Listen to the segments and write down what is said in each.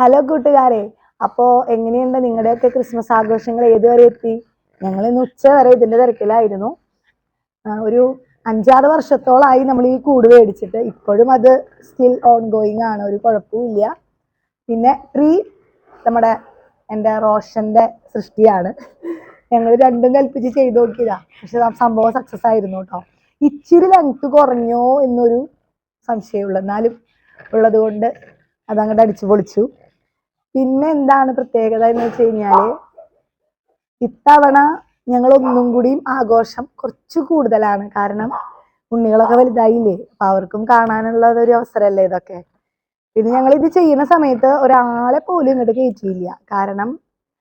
Hello കൂട്ടുകാരെ അപ്പോ എങ്ങനെയുണ്ട് നിങ്ങളുടെയൊക്കെ ക്രിസ്മസ് ആഘോഷങ്ങൾ ഏതുവരെ എത്തി? ഞങ്ങൾ ഇന്ന് ഉച്ച വരെ ഇതിന്റെ തിരക്കിലായിരുന്നു. ഒരു അഞ്ചാറ് വർഷത്തോളായി നമ്മൾ ഈ കൂട് മേടിച്ചിട്ട് ഇപ്പോഴും അത് സ്റ്റിൽ ഓൺ ഗോയിങ് ആണ് ഒരു കുഴപ്പമില്ല പിന്നെ ട്രീ നമ്മുടെ എന്റെ റോഷന്റെ സൃഷ്ടിയാണ്. ഞങ്ങൾ രണ്ടും കൽപ്പിച്ച് ചെയ്ത് നോക്കിയതാ. പക്ഷെ സംഭവം സക്സസ് ആയിരുന്നു കേട്ടോ. ഇച്ചിരി ലെങ്ത് കുറഞ്ഞോ എന്നൊരു സംശയമുള്ളൂ എന്നാലും ഉള്ളത് കൊണ്ട് അതങ്ങോട്ട് അടിച്ചു പൊളിച്ചു. പിന്നെ എന്താണ് പ്രത്യേകത എന്ന് വെച്ച് കഴിഞ്ഞാൽ ഇത്തവണ ഞങ്ങൾ ഒന്നും കൂടിയും ആഘോഷം കുറച്ച് കൂടുതലാണ്. കാരണം ഉണ്ണികളൊക്കെ വലുതായില്ലേ? അപ്പൊ അവർക്കും കാണാനുള്ള ഒരു അവസരമല്ലേ ഇതൊക്കെ? പിന്നെ ഞങ്ങൾ ഇത് ചെയ്യുന്ന സമയത്ത് ഒരാളെ പോലും ഇങ്ങോട്ട് കയറ്റിയില്ല കാരണം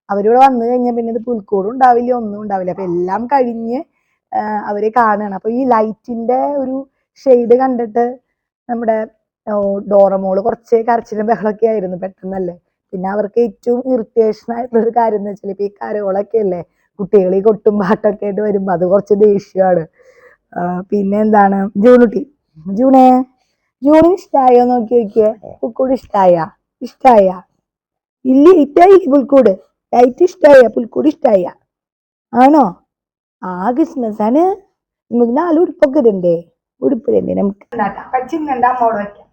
അവരിവിടെ വന്നു കഴിഞ്ഞാൽ പിന്നെ ഇത് പുൽക്കൂടും ഉണ്ടാവില്ല ഒന്നും ഉണ്ടാവില്ല. അപ്പൊ എല്ലാം കഴിഞ്ഞ് അവരെ കാണുകയാണ് അപ്പൊ ഈ ലൈറ്റിന്റെ ഒരു ഷെയ്ഡ് കണ്ടിട്ട് നമ്മുടെ ഡോറമോൾ കുറച്ച് കരച്ചിലും ബഹളമൊക്കെ ആയിരുന്നു പെട്ടെന്നല്ലേ? പിന്നെ അവർക്ക് ഏറ്റവും ഇറിറ്റേഷൻ ആയിട്ടുള്ളൊരു കാര്യം എന്ന് വെച്ചാൽ ഇപ്പൊ ഈ കരോളൊക്കെ അല്ലേ കുട്ടികൾ ഈ കൊട്ടും പാട്ടൊക്കെ ആയിട്ട് വരുമ്പോ അത് കുറച്ച് ദേഷ്യമാണ്. പിന്നെ എന്താണ്? ജൂണുട്ടി. ജൂണേ ജൂണിന് ഇഷ്ടായോ നോക്കി നോക്കിയേ? പുൽക്കൂട് ഇഷ്ടായ? ഇഷ്ടായ? ഇല്ല ഇറ്റായി പുൽക്കൂട്. ലൈറ്റ് ഇഷ്ടായ? പുൽക്കൂട് ഇഷ്ടായ. ആണോ? ആ ക്രിസ്മസ് ആണ് നമുക്ക് നാല് ഉടുപ്പൊക്കെ ഇടണ്ടേ? ഉടുപ്പ് ഇടണ്ടേ നമുക്ക്? ചിന്നണ്ട അമ്മോട് വയ്ക്കാം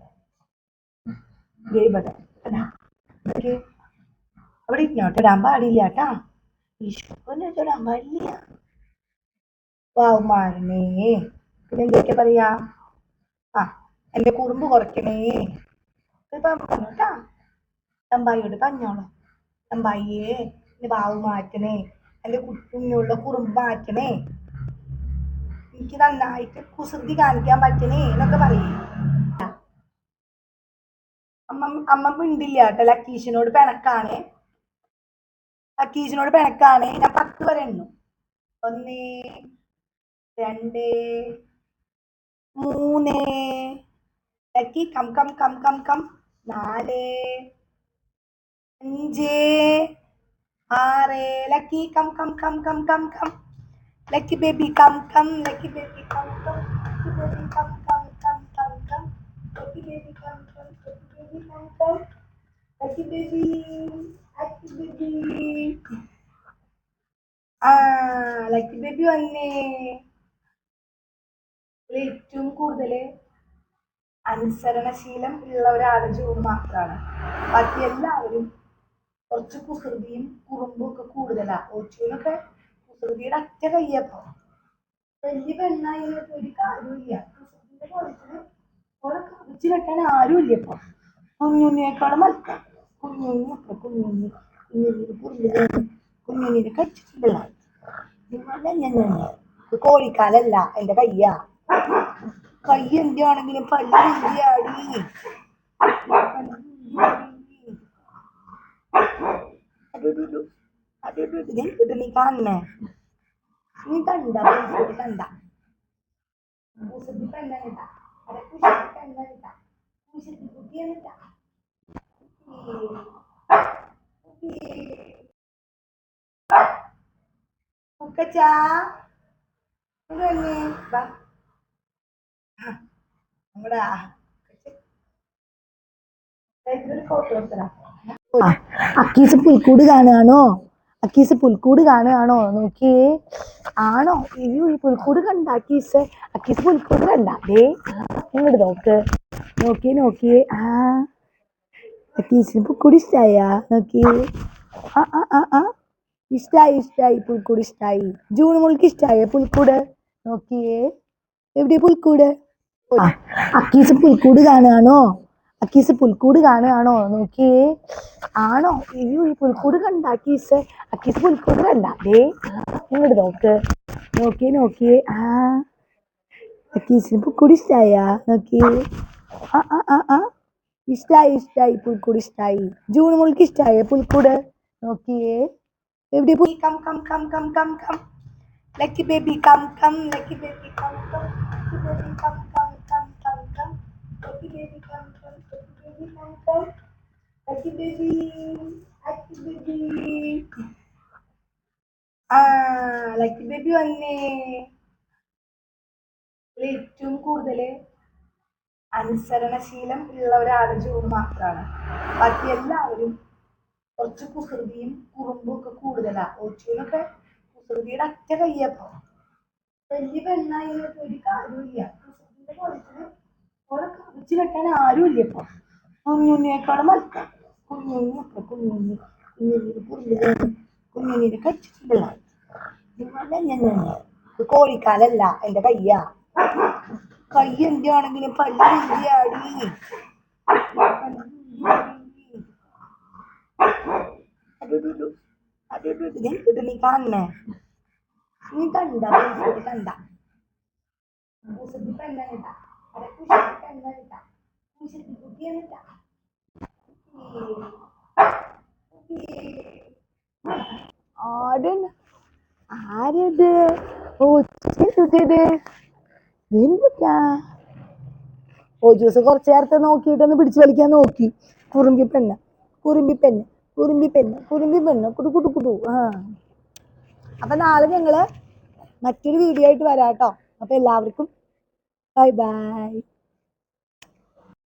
ദേ ഓക്കേ. അവിടെ ഇങ്ങോട്ട് ഇടാൻ പാടില്ല കേട്ടാ. ഈശോനെ ഇടാൻ പാടില്ല വാവ് മാറണേ പിന്നെ എന്തൊക്കെ പറയാ? ആ എന്റെ കുറുമ്പ് കുറയ്ക്കണേ. ഇപ്പൊ പറഞ്ഞോട്ടാ തമ്പായിയോട് പറഞ്ഞോളൂ. തമ്പായിയേ എന്റെ വാവ് മാറ്റണേ. എന്റെ കുഞ്ഞുള്ള കുറുമ്പ് മാറ്റണേ. എനിക്ക് നന്നായിട്ട് കുസൃതി കാണിക്കാൻ പറ്റണേ എന്നൊക്കെ പറയേ. അമ്മ അമ്മ മിണ്ടില്ല കേട്ടോ ലക്കീഷിനോട് പിണക്കാണ് ലക്കീഷിനോട് പിണക്കാണ് ഞാൻ പത്ത് വരെ എണ്ണു ഒന്ന് രണ്ട് മൂന്ന് lucky come come come come come നാല് അഞ്ച് ആറ് lucky come come come come come come lucky baby come come lucky baby come come baby come come come come come lucky baby come baby come come lucky baby വന്നേ. ഏറ്റവും കൂടുതൽ അനുസരണശീലം ഉള്ള ഒരാൾ June മാത്രമാണ് ബാക്കി എല്ലാവരും കുറച്ച് കുസൃതിയും കുറുമ്പും ഒക്കെ കൂടുതലാ. ഓച്ചൂനൊക്കെ കുസൃതിയുടെ അറ്റ കയ്യപ്പോ വലിയ പെണ്ണായി ഒരു കാര്യമില്ല കുസൃതിയുടെ കുറച്ചിന് ഓളെ കവിച്ച് കെട്ടാൻ ആരും ഇല്ല ഇപ്പൊ. കുഞ്ഞുണ്ണിയേക്കാളും മൽക്ക കുഞ്ഞുണ്ണി അത്ര കുഞ്ഞുണ്ണി. കുഞ്ഞുണ്ണിയുടെ കുറുമ്പ് കുഞ്ഞുണ്ണിയുടെ കടിച്ചിട്ടുണ്ടല്ല ഇത് കോഴിക്കാലല്ല എന്റെ കയ്യാ. കൈ എന്തിയാണെങ്കിലും പള്ളി ഇത് നീ കാണണേ നീ കണ്ട കണ്ട. കണ്ട. കണ്ട കേട്ടാ പൂസത്തി കുട്ടിയാണ് കേട്ടാ മുക്കച്ചാ വന്നേ വാ നമ്മുടെ അക്കീസ് പുൽക്കൂട് കാണുകയാണോ? അക്കീസ് പുൽക്കൂട് കാണുകയാണോ? നോക്കിയേ. ആണോ? ഈ പുൽക്കൂട് കണ്ട അക്കീസ്. അക്കീസ് പുൽക്കൂട് കണ്ട. ദേ ഇങ്ങോട്ട് നോക്ക്. നോക്കിയേ നോക്കിയേ ആ. ടീച്ചറിന് പുൽക്കൂടി ഇഷ്ടായാ? നോക്കിയേ ആ ആ ആ ആ. ഇഷ്ടായി ഇഷ്ടായി പുൽക്കൂട് ഇഷ്ടായി. ജൂൺ മുൾക്ക് ഇഷ്ടായ പുൽക്കൂട്? നോക്കിയേ എവിടെ പുൽക്കൂട്? അക്കീസ് പുൽക്കൂട് കാണുകയാണോ അക്കീസ് പുൽക്കൂട് കാണുകയാണോ നോക്കിയേ ആണോ? അയ്യോ ഈ പുൽക്കൂട് കണ്ട അക്കീസ്. അക്കീസ് പുൽക്കൂട് കണ്ട. അതേ ഇങ്ങോട്ട് നോക്ക്. നോക്കിയേ നോക്കിയേ ആ. അക്കീസിന് പുൽക്കൂട് ഇഷ്ടായ? നോക്കിയേ ആ ആ ആ ആ. ഇഷ്ടായി ഇഷ്ടായി പുൽക്കൂട് ഇഷ്ടായി ജൂൺ മുൾക്ക് ഇഷ്ടായ പുൽക്കൂട്. നോക്കിയേ. എവിടെ പുൽ come come come come come come. Lucky baby come come. Lucky baby come come. Lucky baby come come come come come. Lucky baby come come. Lucky baby come come. Lucky baby lucky baby ആ lucky baby വന്നേ. ഇതിൽ ഏറ്റവും കൂടുതൽ അനുസരണശീലം ഉള്ള ഒരാൾ June മാത്രമാണ്. ബാക്കി എല്ലാവരും കുറച്ച് കുസൃതിയും കുറുമ്പും ഒക്കെ കൂടുതലാണ് ഓച്ചൂനൊക്കെ കുസൃതിയുടെ അറ്റ കയ്യപ്പോ വലിയ പെണ്ണായി ഒരു കാര്യമില്ല കുസൃതിയുടെ കുളത്തിൽ ഓളെ കവിച്ച് വെട്ടാൻ ആരുമില്ല ഇപ്പൊ. കുഞ്ഞുണ്ണിയേക്കാളും മൽക്കാം കുഞ്ഞുണ്ണി അപ്പൊ കുഞ്ഞുണ്ണി. കുഞ്ഞുണ്ണിയുടെ കുറുമ്പിൽ കുഞ്ഞുണ്ണിയുടെ കച്ചിട്ടുള്ള ഇതുപോലെ ഞാൻ കോഴിക്കാലല്ല എന്റെ കയ്യാ. കൈ എന്റെ ആണെങ്കിലും പല്ല് എന്തിയാടി അടി കിട്ടും നീ കാണണേ നീ കണ്ട? കണ്ട? ആരത്? ഓ കുട്ടിയത് ഓ ജ്യൂസ് കുറച്ച് നേരത്തെ നോക്കിയിട്ടൊന്ന് പിടിച്ചു വലിക്കാൻ നോക്കി. കുറുമ്പി പെണ്ണ കുറുമ്പി പെണ്ണ് കുറുമ്പി പെണ്ണ് കുറുമ്പി പെണ്ണ്. കുടു കുടു കുടു. ആ. അപ്പൊ നാളെ ഞങ്ങൾ മറ്റൊരു വീഡിയോ ആയിട്ട് വരാട്ടോ. അപ്പൊ എല്ലാവർക്കും ബൈ ബൈ